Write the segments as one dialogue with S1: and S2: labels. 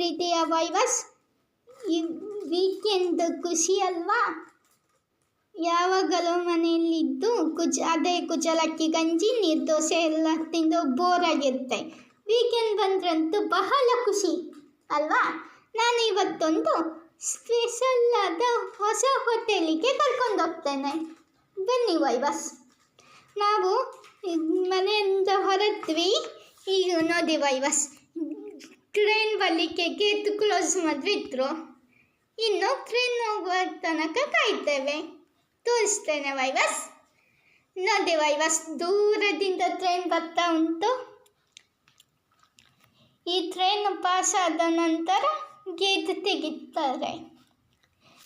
S1: ಪ್ರೀತಿಯ ವೈವಸ್ ಈ ವೀಕೆಂಡ್ ಖುಷಿ ಅಲ್ವಾ? ಯಾವಾಗಲೂ ಮನೆಯಲ್ಲಿದ್ದು ಕುಚ ಅದೇ ಕುಚಲಕ್ಕಿ ಗಂಜಿ ನಿರ್ದೋಸೆ ಎಲ್ಲ ತಿಂದು ಬೋರ್ ಆಗಿರುತ್ತೆ. ವೀಕೆಂಡ್ ಬಂದ್ರಂತೂ ಬಹಳ ಖುಷಿ ಅಲ್ವಾ? ನಾನು ಇವತ್ತೊಂದು ಸ್ಪೆಷಲ್ ಆದ ಹೊಸ ಹೋಟೆಲಿಗೆ ಕರ್ಕೊಂಡು ಹೋಗ್ತೇನೆ. ಬನ್ನಿ ವೈವಸ್. ನಾವು ಮನೆಯಿಂದ ಹೊರತ್ವಿ ಈಗ ನೋಡಿ ವೈವಸ್ ಟ್ರೈನ್ ಬರಲಿಕ್ಕೆ ಗೇಟ್ ಕ್ಲೋಸ್ ಮಾಡಿಬಿಟ್ರು ಇನ್ನು ಟ್ರೈನ್ ಹೋಗುವ ತನಕ ಕಾಯ್ತೇವೆ. ತೋರಿಸ್ತೇನೆ ವೈವಸ್. ನೋಡಿ ವೈವಸ್, ದೂರದಿಂದ ಟ್ರೈನ್ ಬರ್ತಾ ಉಂಟು. ಈ ಟ್ರೈನ್ ಪಾಸ್ ಆದ ನಂತರ ಗೇಟ್ ತೆಗಿತಾರೆ.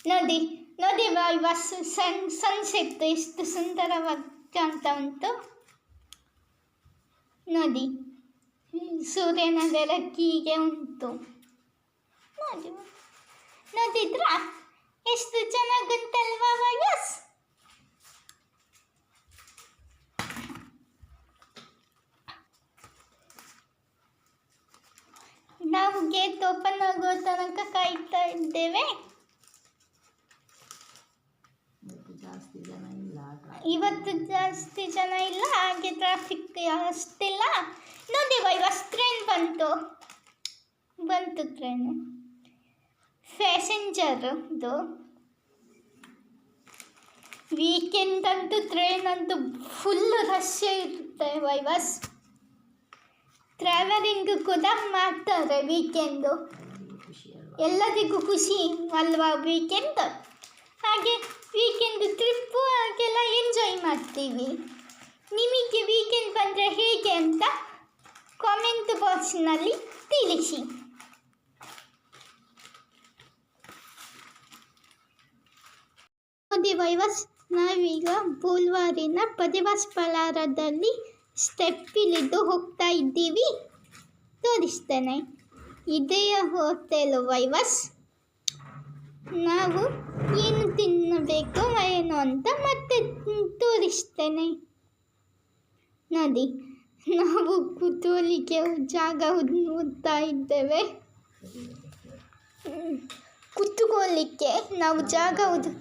S1: ನೋಡಿ ನೋಡಿ ವೈವಸ್, ಸನ್, ಸನ್ಸೆಟ್, ಎಷ್ಟು ಸುಂದರವಾಗಿ ಕಾಣ್ತಾ ಉಂಟು. ನೋಡಿ. ಸೂರ್ಯನ ಬೆಳಕಿಗೆ ಉಂಟು. ನೋಡಿ, ನೋಡಿದ್ರಾ? ಎಷ್ಟು ಚೆನ್ನಾಗುಂಟಲ್ವಾ ವಯಸ್? ನಾವು ಗೇಟ್ ಓಪನ್ ಆಗೋ ತನಕ ಕಾಯ್ತಾ ಇದ್ದೇವೆ
S2: ಇವತ್ತು ಜಾಸ್ತಿ ಜನ ಇಲ್ಲ ಟ್ರಾ-
S1: ಇವತ್ತು ಜಾಸ್ತಿ ಜನ ಇಲ್ಲ, ಹಾಗೆ ಟ್ರಾಫಿಕ್ ಅಷ್ಟಿಲ್ಲ. ನೋಡಿ ವೈವಸ್ ಟ್ರೈನ್ ಬಂತು. ಬಂತು ಟ್ರೈನು ಪ್ಯಾಸೆಂಜರ್ದು ವೀಕೆಂಡ್ ಅಂತೂ ಟ್ರೈನ್ ಅಂತೂ ಫುಲ್ ರಶ್ ಇರುತ್ತೆ ವೈವಸ್ ಟ್ರಾವೆಲಿಂಗ್ ಕೂಡ ಮಾಡ್ತಾರೆ ವೀಕೆಂಡು
S2: ಎಲ್ಲರಿಗೂ ಖುಷಿ ಅಲ್ವಾ
S1: ವೀಕೆಂಡ್ ಹಾಗೆ ವೀಕೆಂಡ್ ಟ್ರಿಪ್ಪು ಹಾಗೆಲ್ಲ ಎಂಜಾಯ್ ಮಾಡ್ತೀವಿ. ನಿಮಗೆ ವೀಕೆಂಡ್ ಬಂದರೆ ಹೇಗೆ ಅಂತ ಕಾಮೆಂಟ್ ಬಾಕ್ಸ್ನಲ್ಲಿ ತಿಳಿಸಿ. ನೋಡಿ ವೈವಸ್ ನಾವೀಗ ಬೂಲ್ವಾರಿನ ಪದಿವಾಸ್ ಪಲಾರದಲ್ಲಿ ಸ್ಟೆಪ್ ಇಳಿದು ಹೋಗ್ತಾ ಇದ್ದೀವಿ. ತೋರಿಸ್ತೇನೆ. ಇದೆಯ ಹೋಟೆಲ್ ವೈವಸ್ ನಾವು ಏನು ತಿನ್ ಅಂತ ಮತ್ತೆ ತೋರಿಸ್ತೇನೆ. ನದಿ ನಾವು ಕೂತೋಲಿಕ್ಕೆ ಜಾಗ ಹುಡ್ತಾ ಇದ್ದೇವೆ. ಕೂತ್ಕೊಳ್ಳಿಕ್ಕೆ ನಾವು ಜಾಗ ಹುಡು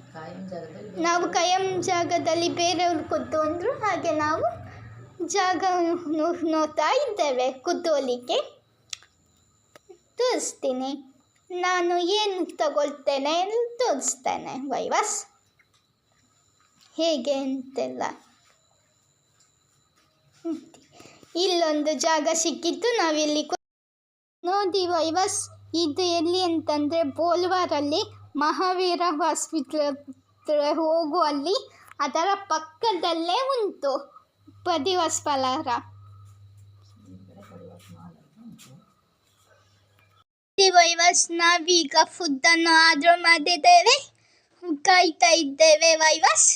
S1: ನಾವು ಕಯಂ ಜಾಗದಲ್ಲಿ ಬೇರೆಯವ್ರು ಕೂತು ಅಂದರು ಹಾಗೆ ನಾವು ಜಾಗ ನೋಡ್ತಾ ಇದ್ದೇವೆ ಕೂತ್ಕೊಳ್ಳಿಕ್ಕೆ. ತೋರಿಸ್ತೀನಿ. ನಾನು ಏನು ತಗೊಳ್ತೇನೆ ತೋರಿಸ್ತೇನೆ, ವೈವಸ್. ಹೇಗೆ ಅಂತೆಲ್ಲ? ಇಲ್ಲೊಂದು ಜಾಗ ಸಿಕ್ಕಿತ್ತು, ನಾವಿಲ್ಲಿ ನೋಡಿ, ವೈವಸ್, ಇದು ಎಲ್ಲಿ ಅಂತಂದರೆ ಬೋಲ್ವಾರಲ್ಲಿ ಮಹಾವೀರ ಹಾಸ್ಪಿಟ್ಲ್ ಹೋಗುವಲ್ಲಿ ಅದರ ಪಕ್ಕದಲ್ಲೇ ಉಂಟು ಪದಿವಸ್ ಪಲಾರ. ವೈವಸ್, ನಾವೀಗ ಫುಡ್ಡನ್ನು ಆರ್ಡರ್ ಮಾಡಿದ್ದೇವೆ, ಕಾಯ್ತಾ ಇದ್ದೇವೆ, ವೈವಸ್.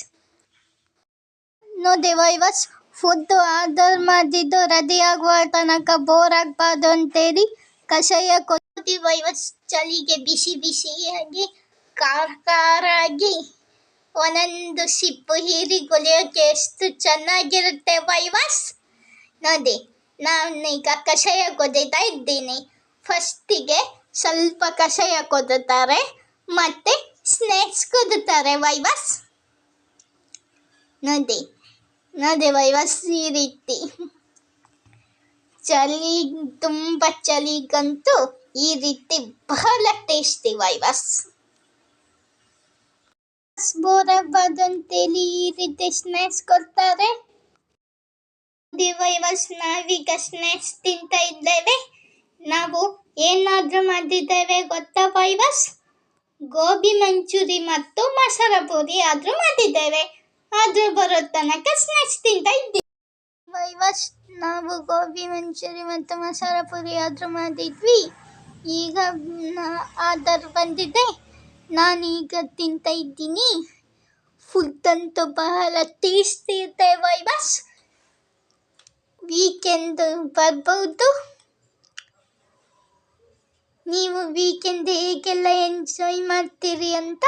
S1: ನೋಡಿ ವೈವಸ್ ಫುಡ್ ಆರ್ಡರ್ ಮಾಡಿದ್ದು ರೆಡಿ ಆಗುವ ತನಕ ಬೋರ್ ಆಗಬಾರ್ದು ಅಂತೇಳಿ ಕಷಾಯ ಕೊಡಿ ವೈವಸ್ ಚಳಿಗೆ ಬಿಸಿ ಬಿಸಿಯಾಗಿ ಖಾರ ಖಾರಾಗಿ ಒಂದೊಂದು ಸಿಪ್ಪು ಹೀರಿ ಹೀರಿಗೊಳಿಯೋಕೆ ಎಷ್ಟು ಚೆನ್ನಾಗಿರುತ್ತೆ ವೈವಸ್ ನೋಡಿ, ನಾನೀಗ ಕಷಾಯ ಕುದೀತಾ ಇದ್ದೀನಿ. ಫಸ್ಟಿಗೆ ಸ್ವಲ್ಪ ಕಷಾಯ ಕೊದುತ್ತಾರೆ, ಮತ್ತೆ ಸ್ನ್ಯಾಕ್ಸ್ ಕೊದುತ್ತಾರೆ ವೈವಸ್ ನೋಡಿ ನೋಡಿ ವೈವಸ್ ಈ ರೀತಿ ಚಳಿ ತುಂಬ ಚಳಿಗಂತೂ ಈ ರೀತಿ ಬಹಳ ಟೇಸ್ಟಿ ವೈವಸ್. ಬೋರ್ ಅಂತೇಳಿ ಈ ರೀತಿ ಸ್ನ್ಯಾಕ್ಸ್ ಕೊಡ್ತಾರೆ. ವೈವಸ್ ನಾವೀಗ ಸ್ನ್ಯಾಕ್ಸ್ ತಿಂತಾ ಇದ್ದೇವೆ. ನಾವು ಏನಾದರೂ ಮಾಡಿದ್ದೇವೆ ಗೊತ್ತಾ ವೈವಸ್? ಗೋಬಿ ಮಂಚೂರಿ ಮತ್ತು ಮಸಾಲ ಪೂರಿ ಆದರೂ ಮಾಡಿದ್ದೇವೆ. ಆದರೂ ಬರೋ ತನಕ ಸ್ನ್ಯಾಕ್ಸ್ ತಿಂತಾ ಇದ್ದೀವಿ. ವೈವಸ್ ನಾವು ಗೋಬಿ, ಮಂಚೂರಿ ಮತ್ತು ಮಸಾಲ ಪುರಿ ಆದರೂ ಮಾಡಿದ್ವಿ. ಈಗ ಆರ್ಡರ್ ಬಂದಿದೆ. ನಾನೀಗ ತಿಂತಾ ಇದ್ದೀನಿ. ಫುಡ್ ಅಂತೂ ಬಹಳ ಟೇಸ್ಟಿ ಇರುತ್ತೆ ವೈವಸ್ ವೀಕೆಂಡ್ ಬರ್ಬೋದು. ನೀವು ವೀಕೆಂಡ್ ಹೇಗೆಲ್ಲ ಎಂಜಾಯ್ ಮಾಡ್ತೀರಿ ಅಂತ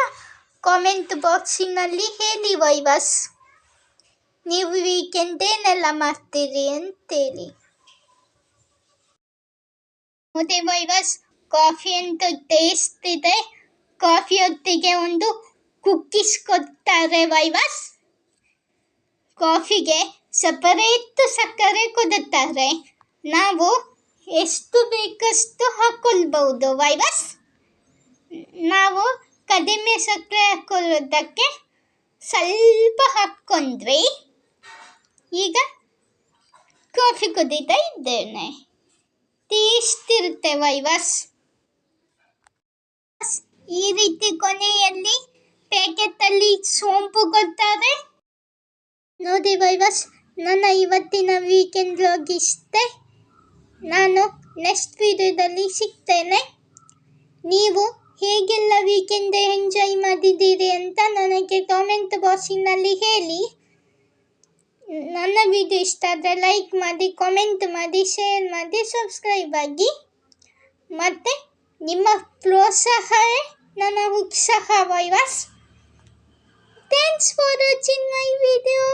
S1: ಕಾಮೆಂಟ್ ಬಾಕ್ಸಿನಲ್ಲಿ ಹೇಳಿ, ವೈವಸ್. ನೀವು ವೀಕೆಂಡ್ ಏನೆಲ್ಲ ಮಾಡ್ತೀರಿ ಅಂತೇಳಿ. ಮತ್ತೆ ವೈವಸ್ ಕಾಫಿ ಅಂತೂ ಟೇಸ್ಟ್ ಇದೆ. ಕಾಫಿ ಹೊತ್ತಿಗೆ ಒಂದು ಕುಕ್ಕೀಸ್ ಕೊಡ್ತಾರೆ ವೈವಾಸ್. ಕಾಫಿಗೆ ಸಪರೇಟ್ ಸಕ್ಕರೆ ಕೊಡುತ್ತಾರೆ. ನಾವು ಎಷ್ಟು ಬೇಕಷ್ಟು ಹಾಕೊಳ್ಬಹುದು ವೈವಾಸ್. ನಾವು ಕಡಿಮೆ ಸಕ್ಕರೆ ಹಾಕೊಳ್ಳೋದಕ್ಕೆ ಸ್ವಲ್ಪ ಹಾಕ್ಕೊಂಡ್ವಿ. ಈಗ ಕಾಫಿ ಕುದೀತಾ ಇದ್ದೇನೆ. ತೀಸ್ತಿರುತ್ತೆ ವೈವಸ್. ಈ ರೀತಿ ಕೊನೆಯಲ್ಲಿ ಪ್ಯಾಕೆಟಲ್ಲಿ ಸೋಂಪು ಕೊಡ್ತಾರೆ. ನೋಡಿ ವೈವಸ್, ನನ್ನ ಇವತ್ತಿನ ವೀಕೆಂಡ್ ಲಾಗ್ ಇಷ್ಟೇ. ನಾನು ನೆಕ್ಸ್ಟ್ ವಿಡಿಯೋದಲ್ಲಿ ಸಿಗ್ತೇನೆ. ನೀವು ಹೇಗೆಲ್ಲ ವೀಕೆಂಡ್ ಎಂಜಾಯ್ ಮಾಡಿದ್ದೀರಿ ಅಂತ ನನಗೆ ಕಾಮೆಂಟ್ ಬಾಕ್ಸಿನಲ್ಲಿ ಹೇಳಿ. ನನ್ನ ವಿಡಿಯೋ ಇಷ್ಟ ಆದರೆ ಲೈಕ್ ಮಾಡಿ ಕಾಮೆಂಟ್ ಮಾಡಿ ಶೇರ್ ಮಾಡಿ ಸಬ್ಸ್ಕ್ರೈಬ್ ಆಗಿ. ಮತ್ತು ನಿಮ್ಮ ಪ್ರೋತ್ಸಾಹವೇ ನನ್ನ ಉತ್ಸಾಹ ವೈವಾಸ್ thanks for watching my video